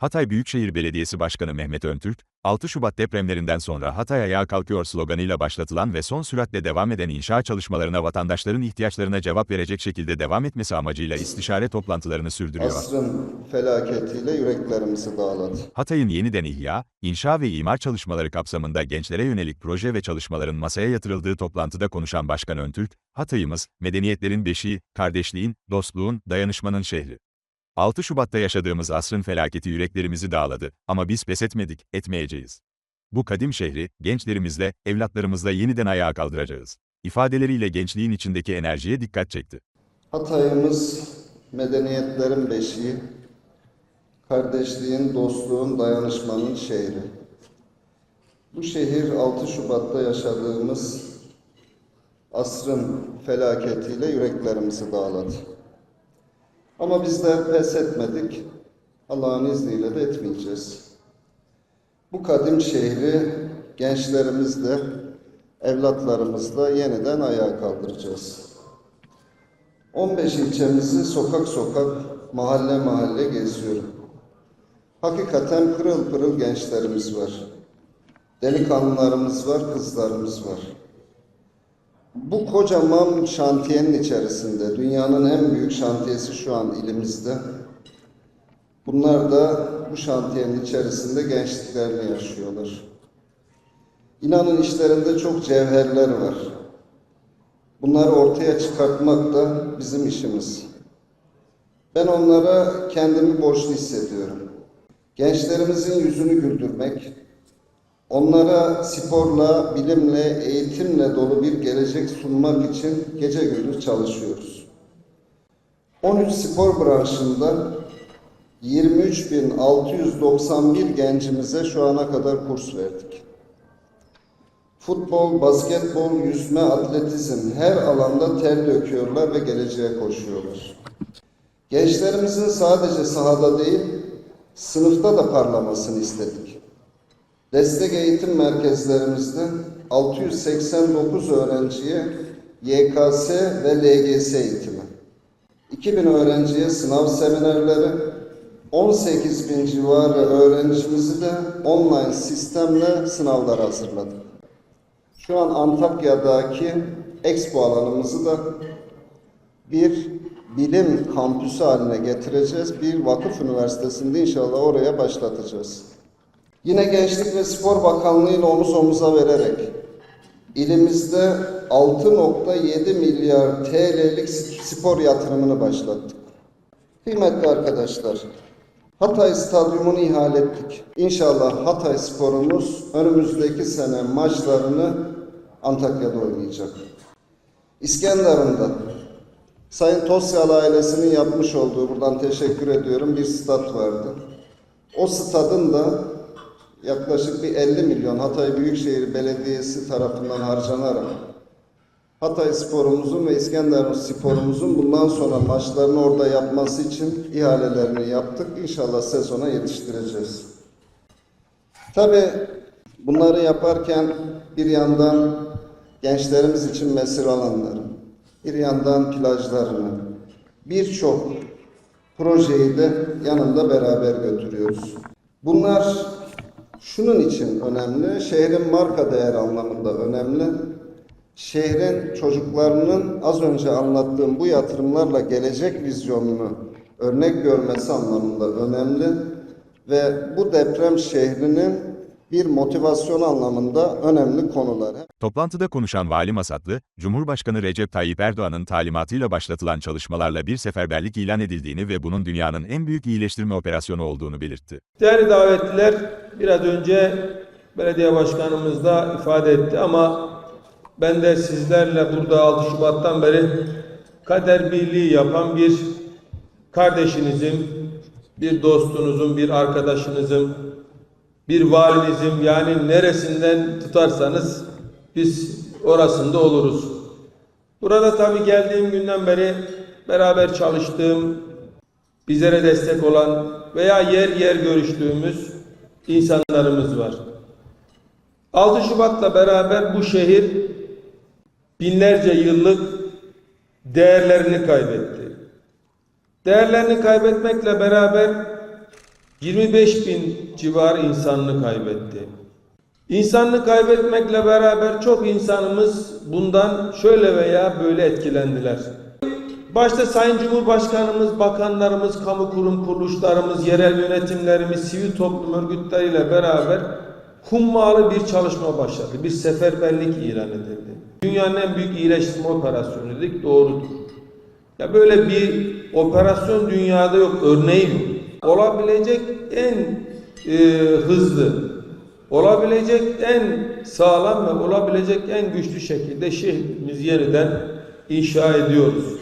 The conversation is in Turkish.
Hatay Büyükşehir Belediyesi Başkanı Mehmet Öntürk, 6 Şubat depremlerinden sonra Hatay ayağa kalkıyor sloganıyla başlatılan ve son süratle devam eden inşaat çalışmalarına vatandaşların ihtiyaçlarına cevap verecek şekilde devam etmesi amacıyla istişare toplantılarını sürdürüyor. Asrın felaketiyle yüreklerimizi dağladı. Hatay'ın yeniden ihya, inşa ve imar çalışmaları kapsamında gençlere yönelik proje ve çalışmaların masaya yatırıldığı toplantıda konuşan Başkan Öntürk, Hatay'ımız, medeniyetlerin beşiği, kardeşliğin, dostluğun, dayanışmanın şehri. 6 Şubat'ta yaşadığımız asrın felaketi yüreklerimizi dağladı ama biz pes etmedik, etmeyeceğiz. Bu kadim şehri, gençlerimizle, evlatlarımızla yeniden ayağa kaldıracağız. İfadeleriyle gençliğin içindeki enerjiye dikkat çekti. Hatay'ımız medeniyetlerin beşiği, kardeşliğin, dostluğun, dayanışmanın şehri. Bu şehir 6 Şubat'ta yaşadığımız asrın felaketiyle yüreklerimizi dağladı. Ama bizler pes etmedik. Allah'ın izniyle de etmeyeceğiz. Bu kadim şehri gençlerimizle, evlatlarımızla yeniden ayağa kaldıracağız. 15 ilçemizi sokak sokak, mahalle mahalle geziyorum. Hakikaten pırıl pırıl gençlerimiz var. Delikanlılarımız var, kızlarımız var. Bu kocaman şantiyenin içerisinde, dünyanın en büyük şantiyesi şu an ilimizde. Bunlar da bu şantiyenin içerisinde gençliklerini yaşıyorlar. İnanın işlerinde çok cevherler var. Bunları ortaya çıkartmak da bizim işimiz. Ben onlara kendimi borçlu hissediyorum. Gençlerimizin yüzünü güldürmek, onlara sporla, bilimle, eğitimle dolu bir gelecek sunmak için gece gündüz çalışıyoruz. 13 spor branşında 23.691 gencimize şu ana kadar kurs verdik. Futbol, basketbol, yüzme, atletizm her alanda ter döküyorlar ve geleceğe koşuyorlar. Gençlerimizin sadece sahada değil, sınıfta da parlamasını istedik. Destek eğitim merkezlerimizde 689 öğrenciye YKS ve LGS eğitimi, 2000 öğrenciye sınav seminerleri, 18 bin civarı öğrencimizi de online sistemle sınavlara hazırladık. Şu an Antakya'daki Expo alanımızı da bir bilim kampüsü haline getireceğiz. Bir vakıf üniversitesinde inşallah oraya başlatacağız. Yine Gençlik ve Spor Bakanlığı ile omuz omuza vererek ilimizde 6.7 milyar TL'lik spor yatırımını başlattık. Kıymetli arkadaşlar, Hatay Stadyumunu ihale ettik. İnşallah Hatay sporumuz önümüzdeki sene maçlarını Antakya'da oynayacak. İskenderun'da Sayın Tosyalı ailesinin yapmış olduğu, buradan teşekkür ediyorum, bir stat vardı. O stadın da yaklaşık bir 50 milyon Hatay Büyükşehir Belediyesi tarafından harcanarak Hatay sporumuzun ve İskenderun sporumuzun bundan sonra maçlarını orada yapması için ihalelerini yaptık. İnşallah sezona yetiştireceğiz. Tabi bunları yaparken bir yandan gençlerimiz için mesir alanları, bir yandan plajlarını, birçok projeyi de yanında beraber götürüyoruz. Bunlar şunun için önemli, şehrin marka değer anlamında önemli. Şehrin çocuklarının az önce anlattığım bu yatırımlarla gelecek vizyonunu örnek görmesi anlamında önemli ve bu deprem şehrinin bir motivasyon anlamında önemli konular. Toplantıda konuşan Vali Masatlı, Cumhurbaşkanı Recep Tayyip Erdoğan'ın talimatıyla başlatılan çalışmalarla bir seferberlik ilan edildiğini ve bunun dünyanın en büyük iyileştirme operasyonu olduğunu belirtti. Değerli davetliler, biraz önce belediye başkanımız da ifade etti ama ben de sizlerle burada 6 Şubat'tan beri kader birliği yapan bir kardeşinizin, bir dostunuzun, bir arkadaşınızın, bir valinizin yani neresinden tutarsanız biz orasında oluruz. Burada tabii geldiğim günden beri beraber çalıştığım, bizlere destek olan veya yer yer görüştüğümüz insanlarımız var. 6 Şubat'la beraber bu şehir binlerce yıllık değerlerini kaybetti. Değerlerini kaybetmekle beraber 25 bin civar insanını kaybetti. İnsanını kaybetmekle beraber çok insanımız bundan şöyle veya böyle etkilendiler. Başta Sayın Cumhurbaşkanımız, bakanlarımız, kamu kurum kuruluşlarımız, yerel yönetimlerimiz, sivil toplum örgütleriyle beraber hummalı bir çalışma başladı. Bir seferberlik ilan edildi. Dünyanın en büyük iyileştirme operasyonu dedik, doğrudur. Ya böyle bir operasyon dünyada yok, örneği yok. Olabilecek en e, hızlı, olabilecek en sağlam ve olabilecek en güçlü şekilde şehrimizi yeniden inşa ediyoruz.